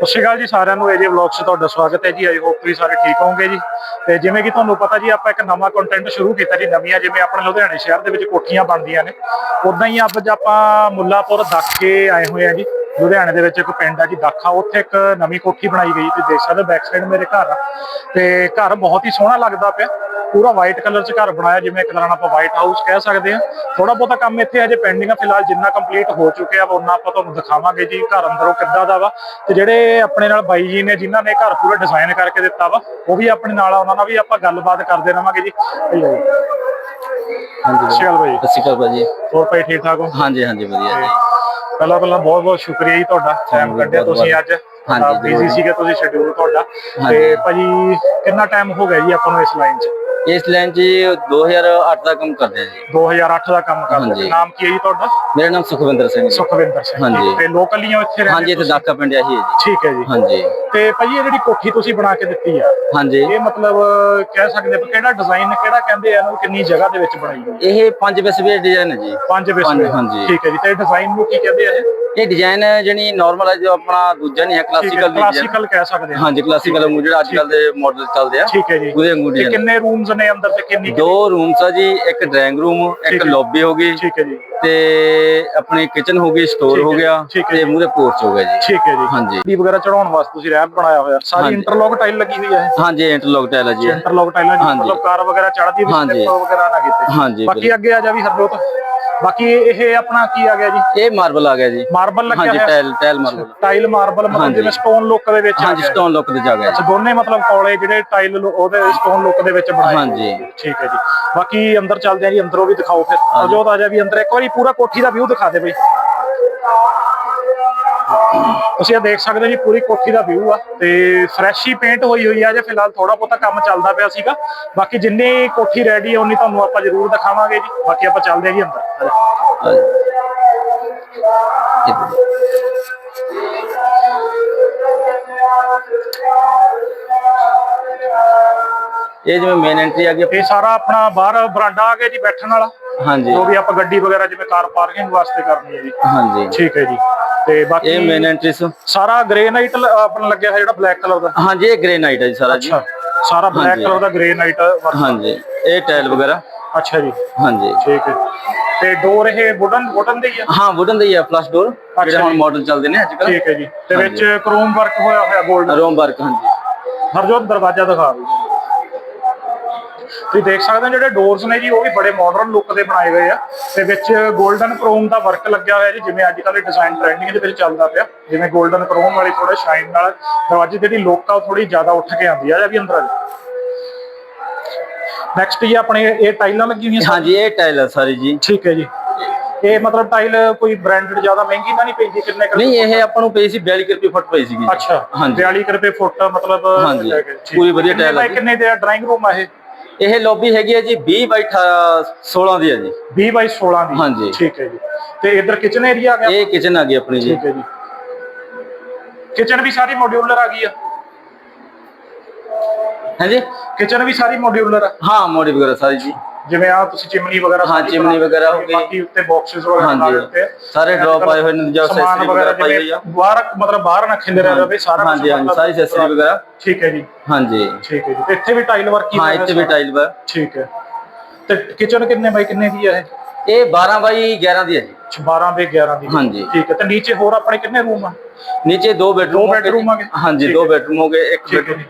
ਸਤਿ ਸ਼੍ਰੀ ਅਕਾਲ ਜੀ ਸਾਰਿਆਂ ਨੂੰ ਏਜੇ ਵਲੌਗ 'ਚ ਤੁਹਾਡਾ ਸਵਾਗਤ ਹੈ ਜੀ ਆਈ ਹੋਪ ਤੁਸੀਂ ਸਾਰੇ ਠੀਕ ਹੋਵੋਗੇ ਜੀ। ਤੇ ਜਿਵੇਂ ਕਿ ਤੁਹਾਨੂੰ ਪਤਾ ਜੀ, ਆਪਾਂ ਇੱਕ ਨਵਾਂ ਕੰਟੈਂਟ ਸ਼ੁਰੂ ਕੀਤਾ ਜੀ, ਨਵੀਆਂ ਜਿਵੇਂ ਆਪਣੇ ਲੁਧਿਆਣੇ ਸ਼ਹਿਰ ਦੇ ਵਿੱਚ ਕੋਠੀਆਂ ਬਣਦੀਆਂ ਨੇ। ਉਦਾਂ ਹੀ ਅੱਜ ਆਪਾਂ ਮੁੱਲਾਪੁਰ ਦਾਖੇ ਆਏ ਹੋਏ ਆ ਜੀ। ਲੁਧਿਆਣੇ ਦੇ ਵਿੱਚ ਇੱਕ ਪਿੰਡ ਆ ਜੀ, ਦਾਖਾ ਉੱਥੇ ਇੱਕ ਨਵੀਂ ਕੋਠੀ ਬਣਾਈ ਗਈ ਤੇ ਦੇਖ ਸਕਦੇ ਬੈਕ ਸਾਈਡ ਮੇਰੇ ਘਰ ਆ। ਤੇ ਘਰ ਬਹੁਤ ਹੀ ਸੋਹਣਾ ਲੱਗਦਾ ਪਿਆ। ਪੂਰਾ ਵਾਈਟ ਕਲਰ 'ਚ ਘਰ ਬਣਾਇਆ ਜਿਵੇਂ ਇੱਕ ਤਰ੍ਹਾਂ ਨਾਲ ਆਪਾਂ ਵਾਈਟ ਹਾਊਸ ਕਹਿ ਸਕਦੇ ਆ ਥੋੜਾ ਬਹੁਤਾ ਕੰਮ ਇੱਥੇ ਅਜੇ ਪੈਂਡਿੰਗ ਆ ਫਿਲਹਾਲ ਜਿੰਨਾ ਕੰਪਲੀਟ ਹੋ ਚੁੱਕਿਆ ਵਾ ਉਹਨਾਂ ਆਪਾਂ ਤੁਹਾਨੂੰ ਦਿਖਾਵਾਂਗੇ ਜੀ ਘਰ ਅੰਦਰੋਂ ਕਿੱਦਾਂ ਦਾ ਵਾ। ਤੇ ਜਿਹੜੇ ਆਪਣੇ ਨਾਲ ਬਾਈ ਜੀ ਨੇ ਜਿਨ੍ਹਾਂ ਨੇ ਘਰ ਪੂਰਾ ਡਿਜ਼ਾਈਨ ਕਰਕੇ ਦਿੱਤਾ ਵਾ ਉਹ ਵੀ ਆਪਣੇ ਨਾਲ ਆ ਉਹਨਾਂ ਨਾਲ ਵੀ ਆਪਾਂ ਗੱਲਬਾਤ ਕਰਦੇ ਰਵਾਂਗੇ ਜੀ। ਭਾਈ ਆਓ। ਹਾਂਜੀ ਸਤਿ ਸ਼੍ਰੀ ਅਕਾਲ ਭਾਈ ਸਤਿ ਸ਼੍ਰੀ ਅਕਾਲ ਭਾਜੀ ਹੋਰ ਭਾਈ ਠੀਕ ਠਾਕ ਹੋ? ਹਾਂਜੀ ਹਾਂਜੀ ਵਧੀਆ ਜੀ। ਪਹਿਲਾਂ ਪਹਿਲਾਂ ਬਹੁਤ ਬਹੁਤ ਸ਼ੁਕਰੀਆ ਜੀ ਤੁਹਾਡਾ। ਟਾਈਮ ਕੱਢਿਆ ਤੁਸੀਂ। ਅੱਜ। ਹਾਂਜੀ, ਬੀਜ਼ੀ। ਸੀਗੇ ਤੁਸੀਂ ਸ਼ਡਿਊਲ ਤੁਹਾਡਾ। ਤੇ। ਭਾਜੀ ਕਿੰਨਾ ਟਾਈਮ ਹੋ ਗਿਆ ਜੀ ਆਪਾਂ ਨੂੰ ਇਸ ਲਾਈਨ 'ਚ? ਇਸ ਲਾਈਨ 'ਚ 2008 ਦਾ ਕੰਮ ਕਰਦੇ ਆ ਜੀ। 2008 ਦਾ ਕੰਮ ਕਰਦੇ ਹਾਂਜੀ। ਨਾਮ ਕੀ ਹੈ ਜੀ ਤੁਹਾਡਾ? ਮੇਰਾ ਨਾਮ ਸੁਖਵਿੰਦਰ ਸਿੰਘ ਜੀ। ਸੁਖਵਿੰਦਰ ਸਿੰਘ। ਹਾਂਜੀ। ਤੇ ਲੋਕਲ ਹੀ ਹੋ ਇੱਥੇ ਰਹਿੰਦੇ ਹਾਂਜੀ ਇੱਥੇ ਤੁਸੀਂ? ਦਾਕਾ ਪਿੰਡ ਆਹੀ ਹੈ ਜੀ। ਠੀਕ ਹੈ ਜੀ। ਹਾਂਜੀ। ਤੇ ਭਾਜੀ ਇਹ ਜਿਹੜੀ ਕੋਠੀ ਤੁਸੀਂ ਬਣਾ ਕੇ ਦਿੱਤੀ ਆ ਹਾਂਜੀ। ਇਹ ਮਤਲਬ ਕਹਿ ਸਕਦੇ ਆਪਾਂ ਕਿਹੜਾ ਡਿਜ਼ਾਈਨ ਕਿਹੜਾ ਕਹਿੰਦੇ ਆ ਇਹਨੂੰ ਕਿੰਨੀ ਜਗ੍ਹਾ ਦੇ ਵਿੱਚ ਬਣਾਈ ਗਈ ਹੈ? ਇਹ ਪੰਜ ਵਿਸਵੇ ਡਿਜ਼ਾਈਨ ਹੈ ਜੀ। ਪੰਜ ਵਿਸਵੇ ਹਾਂਜੀ। ਠੀਕ ਹੈ ਜੀ। ਤੇ ਡਿਜ਼ਾਈਨ ਨੂੰ ਕੀ ਕਹਿੰਦੇ ਆ ਇਹ? ਇਹ ਡਿਜ਼ਾਈਨ ਜਣੀ ਨਾਰਮਲ ਹੈ ਜੋ ਆਪਣਾ ਦੂਜਾ ਨਹੀਂ ਹੈ ਕਲਾਸੀਕਲ ਦੀ। ਕਲਾਸੀਕਲ ਕਹਿ ਸਕਦੇ ਹਾਂ। ਹਾਂਜੀ ਕਲਾਸੀਕਲ ਵਾਂਗੂ ਜਿਹੜਾ ਅੱਜ ਕੱਲ ਦੇ ਮਾਡਲ ਚੱਲਦੇ ਆ। ਠੀਕ ਹੈ ਜੀ। ਉਹਦੇ ਵਾਂਗੂ। ਕਿੰਨੇ ਰੂਮਸ ਨੇ ਅੰਦਰ ਤੇ ਕਿੰਨੀ ਦੋ ਰੂਮਸ ਆ ਜੀ ਇੱਕ ਡਰਾਇੰਗ ਰੂਮ ਇੱਕ। ਲੌਬੀ ਹੋ। ਗਈ। ਠੀਕ ਹੈ ਜੀ। ਤੇ ਆਪਣੀ ਕਿਚਨ ਹੋ ਗਈ ਸਟੋਰ ਹੋ ਗਿਆ ਤੇ ਮੂਹਰੇ ਪੋਰਚ ਹੋ ਗਿਆ ਜੀ। ਠੀਕ ਹੈ ਜੀ। ਹਾਂਜੀ। ਦੀ ਵਗੈਰਾ ਚੜਾਉਣ ਵਾਸਤੇ ਤੁਸੀਂ ਰੈਂਪ ਬਣਾਇਆ ਹੋਇਆ। ਸਾਰੀ। ਇੰਟਰਲੌਕ ਟਾਈਲ ਲੱਗੀ ਹੋਈ ਹੈ। ਹਾਂਜੀ ਇੰਟਰਲੌਕ ਟਾਇਲ ਹੈ ਜੀ। ਇੰਟਰਲੌਕ ਟਾਈਲਾਂ ਜੀ। ਮਤਲਬ ਕਾਰ ਵਗੈਰਾ ਚੜਦੀ ਵੀ। ਸਲਿੱਪ ਵਗੈਰਾ ਨਾ ਕੀਤੇ। ਹਾਂਜੀ ਬਾਕੀ ਅੱਗੇ ਆ ਜਾ ਵੀ ਹਰਜੋਤ। ਬਾਕੀ ਇਹ ਆਪਣਾ ਕੀ ਆ ਗਿਆ ਜੀ? ਇਹ ਮਾਰਬਲ ਆ ਗਿਆ ਜੀ। ਮਾਰਬਲ ਲੱਗਿਆ ਹਾਂਜੀ ਹੋਇਆ। Tile tile marble tile marble ਮਤਲਬ ਹਾਂਜੀ। ਜਿਵੇਂ ਸਟੋਨ ਲੁੱਕ ਦੇ ਵਿੱਚ ਆ ਹਾਂਜੀ ਗਿਆ। ਸਟੋਨ ਲੁੱਕ ਦੇ ਜਾ ਗਿਆ ਅੱਛਾ ਦੋਨੇ ਮਤਲਬ ਕੋਲੇ ਜਿਹੜੇ ਟਾਈਲ ਉਹਦੇ ਸਟੋਨ ਲੁੱਕ ਦੇ ਵਿੱਚ ਬਣਾਏ ਹਾਂਜੀ। ਠੀਕ ਹੈ ਜੀ। ਬਾਕੀ ਅੰਦਰ ਚੱਲਦੇ ਆ ਜੀ ਅੰਦਰੋਂ ਵੀ ਦਿਖਾਓ ਫਿਰ। ਹਰਜੋਤ ਆ ਜਾ ਵੀ ਅੰਦਰ। ਇੱਕ ਵਾਰੀ ਪੂਰਾ ਕੋਠੀ ਦਾ ਵਿਊ ਦਿਖਾ ਦੇ ਬਈ। ਤੁਸੀਂ ਇਹ ਦੇਖ ਸਕਦੇ ਜੀ ਪੂਰੀ ਕੋਠੀ ਦਾ ਵਿਊ ਆ ਤੇ ਫਰੈਸ਼ ਹੀ ਪੇਂਟ ਹੋਈ ਹੋਈ ਆ ਜੇ ਫਿਲਹਾਲ ਥੋੜਾ ਬਹੁਤਾ ਕੰਮ ਚੱਲਦਾ ਪਿਆ ਸੀਗਾ। ਬਾਕੀ ਜਿੰਨੀ ਕੋਠੀ ਰੈਡੀ ਹੈ ਉਨੀ ਤੁਹਾਨੂੰ ਆਪਾਂ ਜ਼ਰੂਰ ਦਿਖਾਵਾਂਗੇ ਜੀ। ਬਾਕੀ ਆਪਾਂ ਚੱਲਦੇ ਆ ਜੀ ਅੰਦਰ। ਆ। ਇਹ ਜਿਵੇਂ ਮੇਨ ਐਂਟਰੀ ਆ ਗਈ। ਇਹ ਸਾਰਾ ਆਪਣਾ ਬਾਹਰ ਬਰਾਂਡਾ ਆ ਗਿਆ ਜੀ ਬੈਠਣ ਵਾਲਾ। ਹਾਂਜੀ। ਜੋ ਵੀ ਆਪਾਂ ਗੱਡੀ ਵਗੈਰਾ ਜਿਵੇਂ ਕਾਰ ਪਾਰਕਿੰਗ ਵਾਸਤੇ ਕਰਨੀ ਹੈ ਜੀ। ਹਾਂਜੀ। ਠੀਕ ਹੈ ਜੀ। ਤੇ ਇਹ ਬਾਕੀ ਮੇਨ ਐਂਟਰੀ ਸੋ। ਸਾਰਾ ਗ੍ਰੇਨਾਈਟ ਆਪਣਾ ਲੱਗਿਆ ਹੋਇਆ ਜਿਹੜਾ ਬਲੈਕ ਕਲਰ ਦਾ? ਹਾਂਜੀ ਇਹ ਗ੍ਰੇਨਾਈਟ ਹੈ ਜੀ ਸਾਰਾ ਜੀ। ਸਾਰਾ ਬਲੈਕ। ਕਲਰ ਦਾ ਗ੍ਰੇਨਾਈਟ ਹਾਂਜੀ ਇਹ ਟਾਇਲ ਵਗੈਰਾ। ਅੱਛਾ ਜੀ। ਹਾਂਜੀ। ਠੀਕ ਹੈ। ਤੇ ਡੋਰ ਇਹ ਵੁਡਨ ਵੁਡਨ ਦੇ ਹੀ ਆ? ਹਾਂ ਵੁਡਨ ਦਾ ਹੀ ਹੈ ਪਲੱਸ ਡੋਰ ਜਿਹੜੇ ਹੁਣ। ਮਾਡਲ ਚੱਲਦੇ ਨੇ ਅੱਜ ਕੱਲ ਠੀਕ ਹੈ ਜੀ। ਤੇ ਵਿੱਚ ਕ੍ਰੋਮ ਵਰਕ ਹੋਇਆ ਹੋਇਆ 골ਡ ਰੋਮ ਵਰਕ ਹਾਂਜੀ। ਹਰਜੋਤ ਦਰਵਾਜ਼ਾ ਦਿਖਾ ਦਿਓ। ਤੁਸੀਂ ਦੇਖ ਸਕਦੇ ਹੋ ਜਿਹੜੇ ਡੋਰਸ ਨੇ ਜੀ ਉਹ ਵੀ ਬੜੇ ਮਾਡਰਨ ਲੁੱਕ ਦੇ ਬਣਾਏ ਹੋਏ ਆ। ਤੇ ਵਿੱਚ 골ਡਨ ਕ੍ਰੋਮ ਦਾ ਵਰਕ ਲੱਗਿਆ ਹੋਇਆ ਜੀ ਜਿਵੇਂ ਅੱਜ ਕੱਲ੍ਹ ਡਿਜ਼ਾਈਨ ਟ੍ਰੈਂਡਿੰਗ ਦੇ ਵਿੱਚ ਚੱਲਦਾ ਪਿਆ। ਜਿਵੇਂ 골ਡਨ ਕ੍ਰੋਮ ਵਾਲੀ ਥੋੜਾ ਸ਼ਾਈਨ ਨਾਲ ਦਰਵਾਜ਼ੇ ਦੀ ਜਿਹੜੀ ਲੁੱਕ ਆ ਉਹ ਥੋੜੀ ਜ਼ਿਆਦਾ ਉੱਠ ਕੇ ਆਉਂਦੀ ਆ। ਜਾਂ ਵੀ ਅੰਦਰ ਆ ਨੈਕਸਟ ਜੀ ਆਪਣੇ ਇਹ ਟਾਈਲਾਂ ਲੱਗੀਆਂ ਹੋਈਆਂ ਹਾਂਜੀ ਇਹ ਟਾਇਲ ਹੈ ਸਾਰੀ ਜੀ। ਠੀਕ ਹੈ ਜੀ। ਇਹ ਮਤਲਬ ਟਾਈਲ ਕੋਈ ਬ੍ਰਾਂਡਡ ਜ਼ਿਆਦਾ ਮਹਿੰਗੀ ਤਾਂ ਨਹੀਂ ਪੈਂਦੀ ਕਿੰਨੇ ਕੁ ਨਹੀਂ ਇਹ ਆਪਾਂ ਨੂੰ ਪਈ ਸੀ 42 ਕੁ ਰੁਪਏ ਫੁੱਟ ਪਈ ਸੀਗੀ। ਅੱਛਾ ਹਾਂਜੀ। 42 ਕੁ ਰੁਪਏ ਫੁੱਟ ਮਤਲਬ। ਪੂਰੀ ਵਧੀਆ ਟਾਈਲ ਹੈ। ਕਿੰਨੇ ਦੇ ਡਰਾਇੰਗ ਰੂਮ ਆ ਇਹ? ਇਹ ਲੌਬੀ ਹੈਗੀ ਹੈ ਜੀ 20 ਬਾਈ 16 ਦੀ ਹੈ ਜੀ। 20 ਬਾਈ 16 ਦੀ। ਹਾਂਜੀ। ਠੀਕ ਹੈ ਜੀ। ਤੇ ਇਧਰ ਕਿਚਨ ਏਰੀਆ ਆ ਗਿਆ? ਇਹ ਕਿਚਨ ਆ ਗਈ ਆਪਣੀ ਜੀ। ਠੀਕ ਹੈ ਜੀ। ਕਿਚਨ ਵੀ ਸਾਰੀ ਮੋਡਿਊਲਰ ਆ ਗਈ ਆ? ਹਾਂਜੀ? ਕਿਚਨ ਵੀ ਸਾਰੀ ਮੋਡਿਊਲਰ ਆ? ਹਾਂ ਮੋਡੀ ਵਗੈਰਾ ਸਾਰੀ ਜੀ। ਜਿਵੇਂ ਆ ਤੁਸੀਂ ਚਿਮਨੀ ਵਗੈਰਾ ਹਾਂ, ਸਾਰੀ ਚਿਮਨੀ ਬਣਾ ਵਗੈਰਾ ਹੋ ਗਈ। ਬਾਕੀ ਉੱਤੇ ਬਾਕਸਸ ਵਗੈਰਾ ਲਾ ਹਾਂਜੀ। ਦਿੱਤੇ। ਸਾਰੇ drop ਆਏ ਹੋਏ ਨੇ, ਜਾਂ ਸਮਾਨ accessory ਵਗੈਰਾ ਪਾਈ ਜਿਵੇਂ ਹੋਈ ਆ। ਬਾਹਰ ਮਤਲਬ ਬਾਹਰ ਨਾ ਖਿਲਰਿਆ ਰਵੇ ਸਾਰਾ ਕੁਛ ਹਾਂਜੀ ਹਾਂਜੀ ਮਤਲਬ- ਸਾਰੀ ਐਕਸੈਸਰੀ ਵਗੈਰਾ। ਠੀਕ ਹੈ ਜੀ। ਹਾਂਜੀ। ਠੀਕ ਹੈ ਜੀ। ਤੇ ਇੱਥੇ ਵੀ ਟਾਈਲ ਵਰਕ ਹੀ ਹਾਂ ਹੋਇਆ ਇੱਥੇ ਵੀ ਸਾਰਾ। ਟਾਈਲ ਵਾ ਠੀਕ ਹੈ। ਤੇ ਕਿਚਨ ਕਿੰਨੇ ਬਾਈ ਕਿੰਨੇ ਦੀ ਹੈ ਇਹ? ਇਹ 12 ਬਾਈ 11 ਦੀ ਹੈ ਜੀ। 12 ਦੇ 11 ਦੀ। ਹਾਂਜੀ। ਠੀਕ ਹੈ। ਤੇ ਨੀਚੇ ਹੋਰ ਆਪਣੇ ਕਿੰਨੇ ਰੂਮ ਆ? ਨੀਚੇ ਦੋ ਬੈਡਰੂਮ ਦੋ bedroom ਆ ਗਏ? ਹਾਂਜੀ ਠੀਕ ਦੋ ਹੈ। ਬੈਡਰੂਮ ਹੋ ਗਏ ਇੱਕ ਠੀਕ ਹੈ ਜੀ।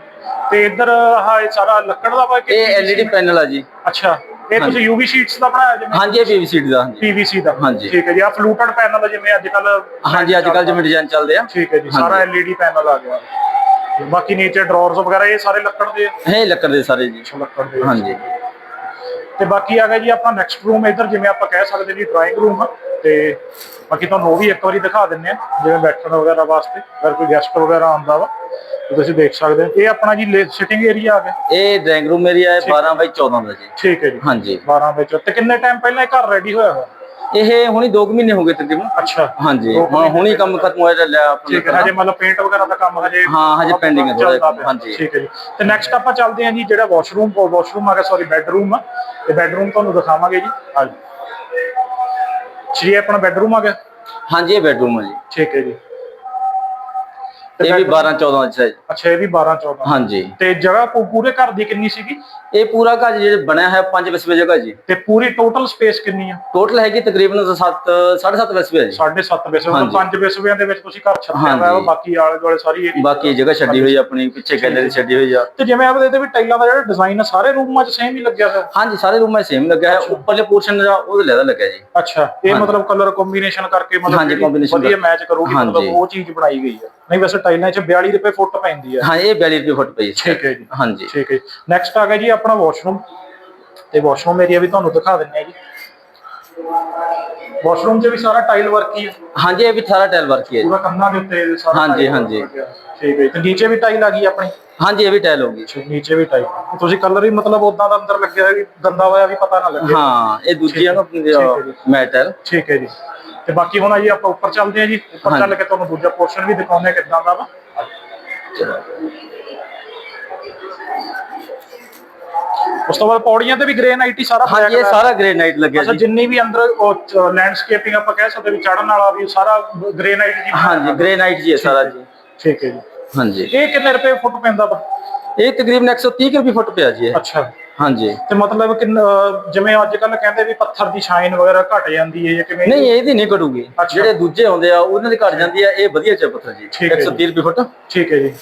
ਤੇ ਇੱਧਰ ਆਹ ਇਹ ਸਾਰਾ ਲੱਕੜ ਦਾ ਵਾ ਕਿ ਇਹ ਐਲਈਡੀ ਪੈਨਲ ਆ ਜੀ। ਅੱਛਾ। ਇਹ ਤੁਸੀਂ ਯੂਵੀ ਸ਼ੀਟਸ ਦਾ ਬਣਾਇਆ ਜਿਵੇਂ? ਹਾਂਜੀ ਇਹ ਪੀਵੀਸੀ ਦਾ ਹਾਂਜੀ। ਪੀਵੀਸੀ ਦਾ। ਹਾਂਜੀ। ਠੀਕ ਹੈ ਜੀ ਆ ਫਲੂਟਡ ਪੈਨਲ ਜਿਵੇਂ ਅੱਜ ਕੱਲ ਹਾਂਜੀ ਅੱਜ ਕੱਲ ਜਿਵੇਂ ਡਿਜ਼ਾਈਨ ਚੱਲਦੇ ਆ। ਠੀਕ ਹੈ ਜੀ ਸਾਰਾ ਐਲਈਡੀ ਪੈਨਲ ਆ ਗਿਆ। ਤੇ ਬਾਕੀ ਨੀਚੇ ਡਰਾਅਰਸ ਵਗੈਰਾ ਇਹ ਸਾਰੇ ਲੱਕੜ ਦੇ ਆ? ਇਹ ਲੱਕੜ ਦੇ ਸਾਰੇ ਜੀ। ਲੱਕੜ ਦੇ ਆ। ਹਾਂਜੀ। ਤੇ ਬਾਕੀ ਆ ਗਿਆ ਜੀ ਆਪਣਾ ਨੈਕਸਟ ਰੂਮ ਇੱਧਰ ਜਿਵੇਂ ਆਪਾਂ ਕਹਿ ਸਕਦੇ ਜੀ ਡਰਾਇੰਗ ਰੂਮ ਤੇ ਬਾਕੀ ਤੁਹਾਨੂੰ ਉਹ ਵੀ ਇੱਕ ਵਾਰੀ ਦਿਖਾ ਦਿੰਨੇ ਆ ਜਿਵੇਂ ਬੈਠਣ ਵਗੈਰਾ ਵਾਸਤੇ ਅਗਰ ਕੋਈ ਗੈਸਟ ਵਗੈਰਾ ਆਉਂਦਾ ਵਾ ਤੁਸੀਂ ਦੇਖ ਸਕਦੇ ਹੋ। ਇਹ ਆਪਣਾ ਜੀ ਸਿਟਿੰਗ ਏਰੀਆ ਆ ਗਿਆ। ਇਹ ਡਰਾਇੰਗ ਰੂਮ ਏਰੀਆ ਹੈ 12 ਬਾਈ 14 ਦਾ ਜੀ। ਠੀਕ ਹੈ ਜੀ। ਹਾਂਜੀ। 12 ਵਿੱਚ ਤੇ ਕਿੰਨੇ ਟਾਈਮ ਪਹਿਲਾਂ ਇਹ ਘਰ ਰੈਡੀ ਹੋਇਆ ਹੋਇਆ? ਇਹ ਹੁਣੀ 2 ਮਹੀਨੇ ਹੋ ਗਏ ਤਕਰੀਬਨ। ਅੱਛਾ। ਹਾਂਜੀ। ਕੁ ਹੁਣ ਕੰਮ ਖਤਮ ਹੋਇਆ ਲਿਆ ਆਪਣਾ ਠੀਕ ਹੈ ਹਜੇ ਮਤਲਬ ਪੇਂਟ ਵਗੈਰਾ ਦਾ ਕੰਮ ਹਜੇ ਹਾਂ, ਹਜੇ pending ਹੈ ਪਿਆ। ਹਾਂਜੀ। ਠੀਕ ਹੈ ਜੀ। ਤੇ ਨੈਕਸਟ ਆਪਾਂ ਚੱਲਦੇ ਹਾਂ ਜੀ ਜਿਹੜਾ ਵਾਸ਼ਰੂਮ ਵਾਸ਼ਰੂਮ ਆ ਗਿਆ ਸੌਰੀ ਬੈਡਰੂਮ ਆ। ਤੇ ਬੈਡਰੂਮ ਤੁਹਾਨੂੰ ਦਿਖਾਵਾਂਗੇ ਜੀ। ਆ ਜੀ ਆਪਣਾ ਬੈਡਰੂਮ ਆ ਗਿਆ? ਹਾਂਜੀ ਇਹ ਬੈਡਰੂਮ ਹੈ ਜੀ। ਠੀਕ ਹੈ ਜੀ। ਇਹ ਵੀ bedroom- 12 14 ਇੰਚ ਹੈ ਜੀ। ਅੱਛਾ ਇਹ ਵੀ 12 14 ਹਾਂਜੀ। ਤੇ ਜਗ੍ਹਾ ਪੂ- ਪੂਰੇ ਘਰ ਦੀ ਕਿੰਨੀ ਸੀਗੀ? ਇਹ ਪੂਰਾ ਘਰ ਜਿਹੜਾ ਬਣਿਆ ਹੈ 5 ਵਿਸਵੇ ਜਗ੍ਹਾ ਜੀ। ਤੇ ਪੂਰੀ ਟੋਟਲ ਸਪੇਸ ਕਿੰਨੀ ਆ? ਟੋਟਲ ਹੈਗੀ ਤਕਰੀਬਨ 7 7.5 ਵਿਸਵੇ ਹੈ ਜੀ। 7.5 ਵਿਸਵੇ ਮਤਲਬ ਹਾਂਜੀ। 5 ਵਿਸਵਿਆਂ ਦੇ ਵਿੱਚ ਤੁਸੀਂ ਘਰ ਛੱਡਿਆ ਹੋਇਆ ਵਾ, ਹਾਂਜੀ। ਬਾਕੀ ਆਲੇ ਦੁਆਲੇ ਸਾਰੀ ਏਰੀਆ ਬਾਕੀ ਜਗ੍ਹਾ ਛੱਡੀ ਹੋਈ ਆ ਆਪਣੀ ਪਿੱਛੇ ਗੈਲਰੀ ਛੱਡੀ ਹੋਈ ਆ। ਤੇ ਜਿਵੇਂ ਆਪਦੇ ਇਹਦੇ ਵੀ ਟਾਈਲਾਂ ਦਾ ਜਿਹੜਾ ਡਿਜ਼ਾਈਨ ਆ ਸਾਰੇ ਰੂਮਾਂ 'ਚ ਸੇਮ ਹੀ ਲੱਗਿਆ ਹੋਇਆ? ਹਾਂਜੀ ਸਾਰੇ ਰੂਮਾਂ ਸੇਮ ਲੱਗਾ ਹੈ ਉੱਪਰਲੇ ਪੋਰਸ਼ਨ ਦਾ ਉਹ ਲੈਦਾ ਲੱਗਾ ਜੀ। ਅੱਛਾ ਇਹ ਮਤਲਬ ਕਲਰ ਕੰਬੀਨੇਸ਼ਨ ਕਰਕੇ ਮਤਲਬ ਹਾਂਜੀ, ਜਿਹੜੀ combination ਵਧੀਆ ਕਰਕੇ। ਮੈਚ ਕਰੂਗੀ ਮਤਲਬ ਹਾਂਜੀ। ਉਹ ਚੀਜ਼ ਬਣਾਈ ਗਈ ਹੈ ਨਹੀਂ ਵੈਸੇ ਟਾਈਲਾਂ 'ਚ 42 ਰੁਪਏ ਫੁੱਟ ਪੈਂਦੀ ਆ। ਹਾਂ ਇਹ 42 ਰੁਪਏ ਫੁੱਟ ਪਈ ਠੀਕ ਹੈ ਜੀ। ਹਾਂਜੀ। ਠੀਕ ਹੈ ਨੈਕਸਟ ਆ ਗਿਆ ਜੀ ਆਪਣਾ ਵਾਸ਼ਰੂਮ ਤੇ ਵਾਸ਼ਰੂਮ ਏਰੀਆ ਵੀ ਤੁਹਾਨੂੰ ਦਿਖਾ ਦਿੰਨੇ ਆ ਜੀ। ਵਾਸ਼ਰੂਮ 'ਚ ਵੀ ਸਾਰਾ ਟਾਈਲ ਵਰਕ ਹੀ ਹੈ ਹਾਂਜੀ ਇਹ ਵੀ ਸਾਰਾ ਟਾਇਲ ਵਰਕ ਹੀ ਹੈ ਜੀ। ਪੂਰਾ ਕੰਨਾਂ ਦੇ ਉੱਤੇ ਸਾਰਾ ਹਾਂਜੀ, ਹਾਂਜੀ। ਠੀਕ ਹੈ ਜੀ। ਤੇ ਨੀਚੇ ਵੀ ਟਾਈਲ ਆ ਗਈ ਆਪਣੀ। ਹਾਂਜੀ ਇਹ ਵੀ ਟਾਇਲ ਹੋਗੀ ਨੀਚੇ ਵੀ ਟਾਈਲ ਤੁਸੀਂ ਕਲਰ ਹੀ ਮਤਲਬ ਉਦਾਂ ਦਾ ਅੰਦਰ ਲੱਗਿਆ ਹੋਇਆ ਵੀ ਗੰਦਾ ਹੋਇਆ ਵੀ ਪਤਾ ਨਾ ਲੱਗੇ। ਹਾਂ ਇਹ ਦੂਜੀ ਹੈ ਨਾ ਹੈ ਜੀ। ਮੈਟ ਟਾਇਲ ਠੀਕ ਹੈ ਜੀ। ਤੇ ਬਾਕੀ ਹੁਣ ਆ ਜੀ ਆਪਾਂ ਉੱਪਰ ਚੱਲਦੇ ਆ ਜੀ। ਉੱਪਰ ਚੱਲ ਕੇ ਤੁਹਾਨੂੰ ਦੂਜਾ ਪੋਰਸ਼ਨ ਵੀ ਦਿਖਾਉਂਦੇ ਆ ਕਿੱਦਾਂ ਦਾ ਵਾ। ਉਸ ਤੋਂ ਬਾਅਦ ਪੌੜੀਆਂ ਤੇ ਵੀ ਗ੍ਰੇਨਾਈਟ ਹੀ ਸਾਰਾ ਹਾਂਜੀ ਇਹ ਸਾਰਾ ਗ੍ਰੇਨਾਈਟ ਲੱਗਿਆ ਅੱਛਾ ਜੀ। ਜਿੰਨੀ ਵੀ ਅੰਦਰ ਲੈਂਡਸਕੇਪਿੰਗ ਆਪਾਂ ਕਹਿ ਸਕਦੇ ਵੀ ਚੜਨ ਵਾਲਾ ਵੀ ਸਾਰਾ ਗ੍ਰੇਨਾਈਟ ਜੀ ਹਾਂਜੀ ਗ੍ਰੇਨਾਈਟ ਜੀ ਹੈ ਸਾਰਾ ਜੀ। ਠੀਕ ਹੈ ਜੀ। ਹਾਂਜੀ। ਇਹ ਕਿੰਨੇ ਰੁਪਏ ਫੁੱਟ ਪੈਂਦਾ ਵਾ? ਇਹ ਤਕਰੀਬਨ 130 ਕੁ ਰੁਪਏ ਫੁੱਟ ਪਿਆ ਜੀ ਇਹ। ਅੱਛਾ। ਹਾਂਜੀ। ਤੇ ਮਤਲਬ ਕਿ ਜਿਵੇਂ ਅੱਜ ਕੱਲ ਕਹਿੰਦੇ ਵੀ ਪੱਥਰ ਦੀ ਸ਼ਾਈਨ ਵਗੈਰਾ ਘਟ ਜਾਂਦੀ ਹੈ ਜਾਂ ਕਿਵੇਂ? ਨਹੀਂ ਇਹਦੀ ਨਹੀਂ ਘਟੂਗੀ। ਜਿਹੜੇ ਦੂਜੇ ਹੁੰਦੇ ਆ ਉਹਨਾਂ ਦੀ ਘਟ ਜਾਂਦੀ ਆ। ਇਹ ਵਧੀਆ ਚ ਪੱਥਰ ਜੀ। ਠੀਕ ਹੈ ਜੀ। 130 ਰੁਪਏ ਫੁੱਟ। ਠੀਕ ਹੈ ਜੀ।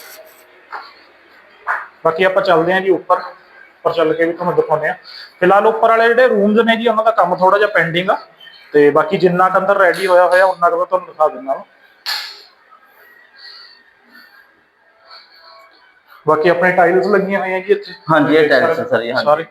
ਬਾਕੀ ਆਪਾਂ ਚੱਲਦੇ ਹਾਂ ਜੀ ਉੱਪਰ। ਉੱਪਰ ਚੱਲ ਕੇ ਵੀ ਤੁਹਾਨੂੰ ਦਿਖਾਉਂਦੇ ਆ ਫਿਲਹਾਲ ਉੱਪਰ ਵਾਲੇ ਜਿਹੜੇ ਰੂਮਸ ਨੇ ਜੀ ਉਹਨਾਂ ਦਾ ਕੰਮ ਥੋੜਾ ਜਿਹਾ ਪੈਂਡਿੰਗ ਆ। ਤੇ ਬਾਕੀ ਜਿੰਨਾ ਕੁ ਅੰਦਰ ਰੈਡੀ ਹੋਇਆ ਹੋਇਆ ਉਹਨਾਂ ਕੁ ਮੈਂ ਤੁਹਾਨੂੰ ਦਿਖਾ ਦਿੰਦਾ ਵਾ। ਬਾਕੀ ਆਪਣੇ ਟਾਈਲਸ ਲੱਗੀਆਂ ਹੋਈਆਂ ਜੀ ਇੱਥੇ। ਹਾਂਜੀ, ਇਹ ਸਕਦੇ ਸਾਰੀਆਂ, ਹਾਂਜੀ। ਸਾਰੇ।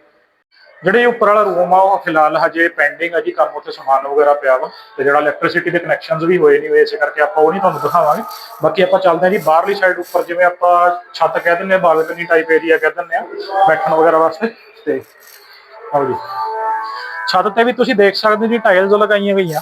ਜਿਹੜੇ ਉੱਪਰ ਵਾਲਾ ਰੂਮ ਆ ਉਹ ਫਿਲਹਾਲ ਹਜੇ ਪੈਂਡਿੰਗ ਆ ਜੀ ਕੰਮ ਉੱਤੇ ਸਮਾਨ ਵਗੈਰਾ ਪਿਆ ਵਾ। ਤੇ ਜਿਹੜਾ ਇਲੈਕਟ੍ਰਿਸਿਟੀ ਦੇ ਕਨੈਕਸ਼ਨਸ ਵੀ ਹੋਏ ਨਹੀਂ ਹੋਏ ਇਸੇ ਕਰਕੇ ਆਪਾਂ ਉਹ ਨਹੀਂ ਤੁਹਾਨੂੰ ਦਿਖਾਵਾਂਗੇ। ਬਾਕੀ ਆਪਾਂ ਚੱਲਦੇ ਹਾਂ ਜੀ ਬਾਹਰਲੀ ਸਾਈਡ ਉੱਪਰ ਜਿਵੇਂ ਆਪਾਂ ਛੱਤ ਕਹਿ ਦਿੰਦੇ ਆ ਬਾਲਕਨੀ ਟਾਈਪ ਏਰੀਆ ਕਹਿ ਦਿੰਦੇ ਆ ਬੈਠਣ ਵਗੈਰਾ ਵਾਸਤੇ। ਤੇ ਆਓ ਜੀ। ਛੱਤ ਤੇ ਵੀ ਤੁਸੀਂ ਦੇਖ ਸਕਦੇ ਹੋ ਜੀ ਟਾਈਲਸ ਲਗਾਈਆਂ ਗਈਆਂ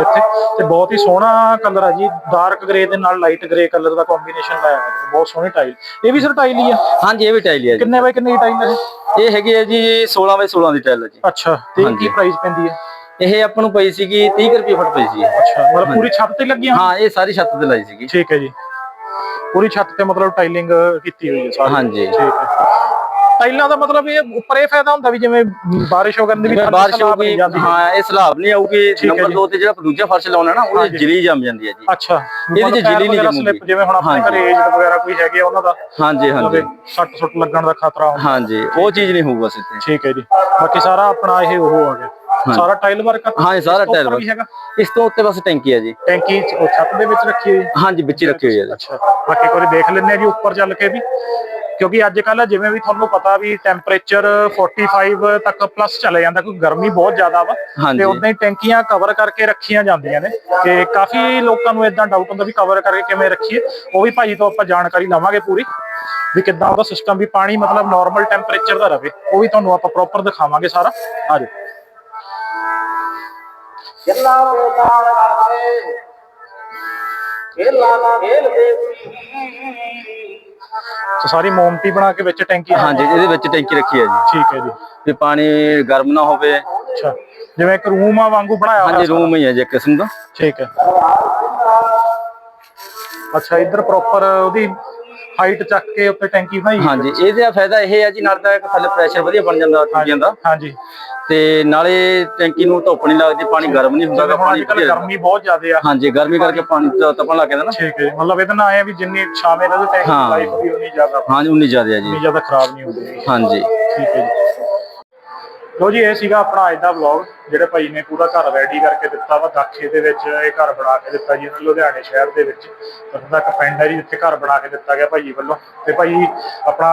ਇੱਥੇ। ਤੇ ਬਹੁਤ ਹੀ ਸੋਹਣਾ ਕਲਰ ਆ ਜੀ ਡਾਰਕ ਗ੍ਰੇ ਦੇ ਨਾਲ ਲਾਈਟ ਗ੍ਰੇ ਕਲਰ ਦਾ ਕੰਬੀਨੇਸ਼ਨ ਲਾਇਆ ਹੋਇਆ ਹੈ ਬਹੁਤ ਸੋਹਣੀ ਟਾਈਲ ਇਹ ਵੀ ਸਰ ਟਾਈਲ ਹੀ ਆ? ਹਾਂਜੀ ਇਹ ਵੀ ਟਾਈਲ ਹੀ ਆ ਜੀ। ਕਿੰਨੇ ਬਾਈ ਕਿੰਨੇ ਦੀ ਟਾਈਲ ਹੈ ਇਹ? ਹੈਗੀ ਹੈ ਜੀ 16 ਬਾਈ 16 ਦੀ ਟਾਈਲ ਹੈ ਜੀ। ਅੱਛਾ ਤੇ ਕੀ। ਪ੍ਰਾਈਸ ਪੈਂਦੀ ਹੈ ਇਹ ਆਪਾਂ ਨੂੰ ਪਈ ਸੀਗੀ 30 ਕੁ ਰੁਪਏ ਫੁੱਟ ਪਈ ਸੀ ਅੱਛਾ ਮਤਲਬ ਪੂਰੀ ਛੱਤ ਤੇ ਲੱਗੀਆਂ ਹਾਂ ਇਹ ਸਾਰੀ ਛੱਤ ਤੇ ਲਾਈ ਸੀਗੀ। ਠੀਕ ਹੈ ਜੀ। ਪੂਰੀ ਛੱਤ ਤੇ ਮਤਲਬ ਟਾਈਲਿੰਗ ਕੀਤੀ ਹੋਈ ਹੈ ਸਾਰੀ। ਹਾਂਜੀ। ਠੀਕ ਹੈ। ਟਾਈਲਾਂ ਦਾ ਮਤਲਬ ਇਹ ਉੱਪਰ ਇਹ ਫਾਇਦਾ ਹੁੰਦਾ ਵੀ ਜਿਵੇਂ ਬਾਰਿਸ਼ ਹੋ ਕਰਨ ਦੀ ਵੀ ਬਾਰਿਸ਼ ਹੋਊਗੀ ਜਾਂਦੀ। ਹਾਂ ਇਹ ਸਲਾਬ ਨਹੀਂ ਆਊਗੀ। ਠੀਕ ਹੈ ਨੰਬਰ ਜੀ। 2 ਤੇ ਜਿਹੜਾ ਦੂਜਾ ਫਰਸ਼ ਲਾਉਣਾ ਨਾ ਉਹ ਜਿਲੀ ਜੰਮ ਜਾਂਦੀ ਹੈ ਜੀ। ਅੱਛਾ। ਇਹਦੇ 'ਚ ਜਿਲੀ ਨਹੀਂ ਜੰਮੂਗੀ। ਜਿਵੇਂ ਹੁਣ ਆਪਣੇ। ਘਰੇ ਏਜਡ ਵਗੈਰਾ ਕੋਈ ਹੈਗੇ ਉਹਨਾਂ ਦਾ ਹਾਂਜੀ ਹਾਂਜੀ। ਸੱਟ ਸੁੱਟ ਲੱਗਣ ਦਾ ਖਤਰਾ ਹੁੰਦਾ। ਹਾਂਜੀ ਉਹ ਚੀਜ਼ ਨਹੀਂ ਹੋਊਗਾ ਸਿੱਧੇ ਠੀਕ ਹੈ ਜੀ। ਬਾਕੀ ਸਾਰਾ ਆਪਣਾ ਇਹ ਉਹ ਆ ਗਿਆ। ਸਾਰਾ ਟਾਈਲ ਵਰਕ ਹਾਂ ਸਾਰਾ ਟਾਇਲ ਵੀ ਹੈਗਾ? ਇਸ ਤੋਂ ਉੱਤੇ ਬਸ ਟੈਂਕੀ ਹੈ ਜੀ। ਟੈਂਕੀ ਛੱਤ ਦੇ ਵਿੱਚ ਰੱਖੀ ਹੋਈ ਹੈ? ਹਾਂਜੀ ਵਿੱਚ ਹੀ ਰੱਖੀ ਹੋਈ ਹੈ ਅੱਛਾ। ਬਾਕੀ ਵਾਰੀ ਦੇਖ ਲੈਂਦੇ ਆ ਜੀ ਉੱਪਰ ਚੱਲ ਕੇ ਵੀ। ਕਿਉਂਕਿ ਅੱਜ ਕੱਲ ਜਿਵੇਂ ਵੀ ਤੁਹਾਨੂੰ ਪਤਾ ਵੀ ਟੈਂਪਰੇਚਰ 45 ਤੱਕ ਪਲੱਸ ਚਲੇ ਜਾਂਦਾ ਕਿਉਂਕਿ ਗਰਮੀ ਬਹੁਤ ਜ਼ਿਆਦਾ ਵਾ। ਤੇ ਉਦਾਂ ਹੀ ਟੈਂਕੀਆਂ ਕਵਰ ਕਰਕੇ ਰੱਖੀਆਂ ਜਾਂਦੀਆਂ ਨੇ। ਤੇ ਕਾਫੀ ਲੋਕਾਂ ਨੂੰ ਇਦਾਂ ਡਾਊਟ ਹੁੰਦਾ ਵੀ ਕਵਰ ਕਰਕੇ ਕਿਵੇਂ ਰੱਖੀਏ ਉਹ ਵੀ ਭਾਈ ਤੋਂ ਆਪਾਂ ਜਾਣਕਾਰੀ ਲਵਾਂਗੇ ਪੂਰੀ ਵੀ ਕਿੱਦਾਂ ਉਹਦਾ ਸਿਸਟਮ ਵੀ ਪਾਣੀ ਮਤਲਬ ਨਾਰਮਲ ਟੈਂਪਰੇਚਰ ਦਾ ਰਵੇ ਉਹ ਵੀ ਤੁਹਾਨੂੰ ਆਪਾਂ ਪ੍ਰੋਪਰ ਦਿਖਾਵਾਂਗੇ ਸਾਰਾ। ਆ ਜਾਓ। ਸੋ। ਸਾਰੀ ਮੋਮਟੀ ਬਣਾ ਕੇ ਵਿੱਚ ਟੈਂਕੀ ਹਾਂਜੀ ਇਹਦੇ ਵਿੱਚ ਟੈਂਕੀ ਰੱਖੀ ਹੈ ਜੀ। ਠੀਕ ਹੈ ਜੀ। ਵੀ ਪਾਣੀ ਗਰਮ ਨਾ ਹੋਵੇ। ਅੱਛਾ। ਜਿਵੇਂ ਇੱਕ ਰੂਮ ਆ ਵਾਂਗੂ ਬਣਾਇਆ ਹੋਇਆ ਹਾਂਜੀ ਰੂਮ ਹੀ ਹੈ ਜੀ ਕਿਸਮ ਦਾ। ਠੀਕ ਹੈ। ਅੱਛਾ ਇੱਧਰ ਪ੍ਰੋਪਰ ਉਹਦੀ ਹਾਈਟ ਚੱਕ ਕੇ ਉੱਤੇ ਟੈਂਕੀ ਬਣਾਈ ਹਾਂਜੀ ਇਹਦਾ ਫਾਇਦਾ ਇਹ ਹੈ ਜੀ ਨਾਲ ਤਾਂ ਇੱਕ ਥੱਲੇ ਪ੍ਰੈਸ਼ਰ ਵਧੀਆ ਬਣ ਜਾਂਦਾ ਟੂਟੀਆਂ ਦਾ। ਹਾਂਜੀ। ਤੇ ਨਾਲੇ ਟੈਂਕੀ ਨੂੰ ਧੁੱਪ ਨਹੀਂ ਲੱਗਦੀ ਪਾਣੀ ਗਰਮ ਨਹੀਂ ਹੁੰਦਾ ਪਾਣੀ ਗਰਮੀ ਬਹੁਤ ਜ਼ਿਆਦੇ ਆ। ਹਾਂਜੀ ਗਰਮੀ ਕਰਕੇ ਪਾਣੀ ਤਪਣ ਲੱਗ ਜਾਂਦਾ ਨਾ। ਠੀਕ ਹੈ। ਮਤਲਬ ਇਹਦੇ ਨਾਲ ਆਏ ਆ ਵੀ ਜਿੰਨੀ ਛਾਵੇਂ ਰਹੇ ਟੈਂਕੀ। ਲਾਈਫ ਵੀ ਉਨੀ ਜ਼ਿਆਦਾ ਹਾਂਜੀ ਉਨੀ ਜ਼ਿਆਦਾ ਜੀ। ਉਨੀ ਜ਼ਿਆਦਾ ਖਰਾਬ ਨਹੀਂ ਹੁੰਦੀ। ਹਾਂਜੀ। ਠੀਕ ਹੈ ਜੀ। ਲੋ ਜੀ, ਇਹ ਸੀਗਾ ਆਪਣਾ ਅੱਜ ਦਾ ਵਲੌਗ ਜਿਹੜੇ ਭਾਈ ਨੇ ਪੂਰਾ ਘਰ ਰੈਡੀ ਕਰਕੇ ਦਿੱਤਾ ਵਾ, ਦਾਖੇ ਦੇ ਵਿੱਚ ਇਹ ਘਰ ਬਣਾ ਕੇ ਦਿੱਤਾ ਜੀ ਇਹਨਾਂ ਲੁਧਿਆਣੇ ਸ਼ਹਿਰ ਦੇ ਵਿੱਚ। ਦਾ ਪਿੰਡ ਹੈ ਜੀ ਜਿੱਥੇ ਘਰ ਬਣਾ ਕੇ ਦਿੱਤਾ ਗਿਆ ਭਾਈ ਵੱਲੋਂ। ਤੇ ਭਾਈ ਆਪਣਾ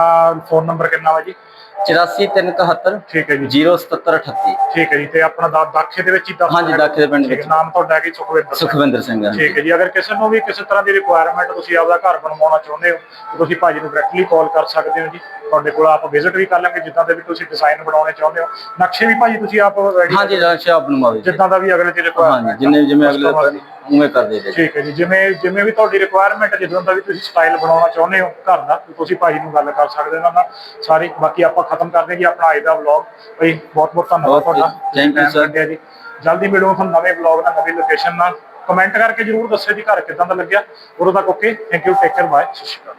ਫੋਨ ਨੰਬਰ ਕਿੰਨਾ ਵਾ ਜੀ? 84371 ਠੀਕ ਹੈ ਜੀ। 07738 ਠੀਕ ਹੈ ਜੀ ਤੇ ਆਪਣਾ ਦਾ ਦਾਖੇ ਦੇ ਵਿੱਚ ਹੀ ਦੱਸ ਹਾਂਜੀ, ਦਾਖੇ ਦੇ ਪਿੰਡ ਹੈ, ਵਿੱਚ। ਨਾਮ ਤੁਹਾਡਾ ਕੀ ਸੁਖਵਿੰਦਰ। ਸੁਖਵਿੰਦਰ ਸਿੰਘ ਹਾਂਜੀ। ਠੀਕ ਹੈ ਜੀ ਅਗਰ ਕਿਸੇ ਨੂੰ ਵੀ ਕਿਸੇ ਤਰ੍ਹਾਂ ਦੀ ਰਿਕੁਆਇਰਮੈਂਟ ਤੁਸੀਂ ਆਪਦਾ ਘਰ ਬਣਵਾਉਣਾ ਚਾਹੁੰਦੇ ਹੋ ਤਾਂ ਤੁਸੀਂ ਭਾਜੀ ਨੂੰ ਡਾਇਰੈਕਟਲੀ ਕਾਲ ਕਰ ਸਕਦੇ ਹੋ ਜੀ। ਤੁਹਾਡੇ ਕੋਲ ਆਪ ਵਿਜ਼ਿਟ ਵੀ ਕਰ ਲਾਂਗੇ ਜਿੱਦਾਂ ਦੇ ਵੀ ਤੁਸੀਂ ਡਿਜ਼ਾਈਨ ਬਣਾਉਣੇ ਚਾਹੁੰਦੇ ਹੋ। ਨਕਸ਼ੇ ਵੀ ਭਾਜੀ ਤੁਸੀਂ ਆਪ ਰੈਡੀ ਹਾਂਜੀ ਰਾਸ਼ਾ ਆਪ ਮਾਵੇ ਜਿੱਦਾਂ ਦਾ ਵੀ ਅਗਲੇ ਹਾਂਜੀ ਰਿਕੁਆਇਰਮੈਂਟ ਜਿੰਨੇ ਜਿਵੇਂ ਅਗਲੇ ਉਵੇਂ ਕਰ ਦੇ ਠੀਕ ਹੈ ਜੀ ਜਿਵੇਂ ਜਿਵੇਂ ਵੀ ਤੁਹਾਡੀ ਰਿਕੁਆਇਰਮੈਂਟ ਜਿੱਦਾਂ ਦਾ ਵੀ ਤੁਸੀਂ ਸਟਾਈਲ ਬਣਾਉਣਾ ਚਾਹੁੰਦੇ ਹੋ ਘਰ ਦਾ ਤੁਸੀਂ ਭਾਜੀ ਨੂੰ ਗੱਲ ਕਰ ਸਕਦੇ ਹੋ ਨਾਲ ਸਾਰੀ ਬਾਕੀ ਆਪਾਂ ਖਤਮ ਕਰਦੇ ਹਾਂ ਜੀ ਆਪਣਾ ਅੱਜ ਦਾ ਵਲੌਗ ਭਾਈ ਬਹੁਤ ਬਹੁਤ ਧੰਨਵਾਦ ਤੁਹਾਡਾ। Time sir. ਕੱਢਿਆ ਜੀ। ਜਲਦੀ ਮਿਲੂਗਾ ਤੁਹਾਨੂੰ ਨਵੇਂ ਵਲੌਗ ਨਾਲ ਨਵੀਂ ਲੋਕੇਸ਼ਨ ਨਾਲ। ਕਮੈਂਟ ਕਰਕੇ ਜਰੂਰ ਦੱਸਿਓ ਜੀ ਘਰ ਕਿਦਾਂ ਦਾ ਲੱਗਿਆ। ਉਦੋਂ ਤੱਕ okay thank you take care bye Shri Akal.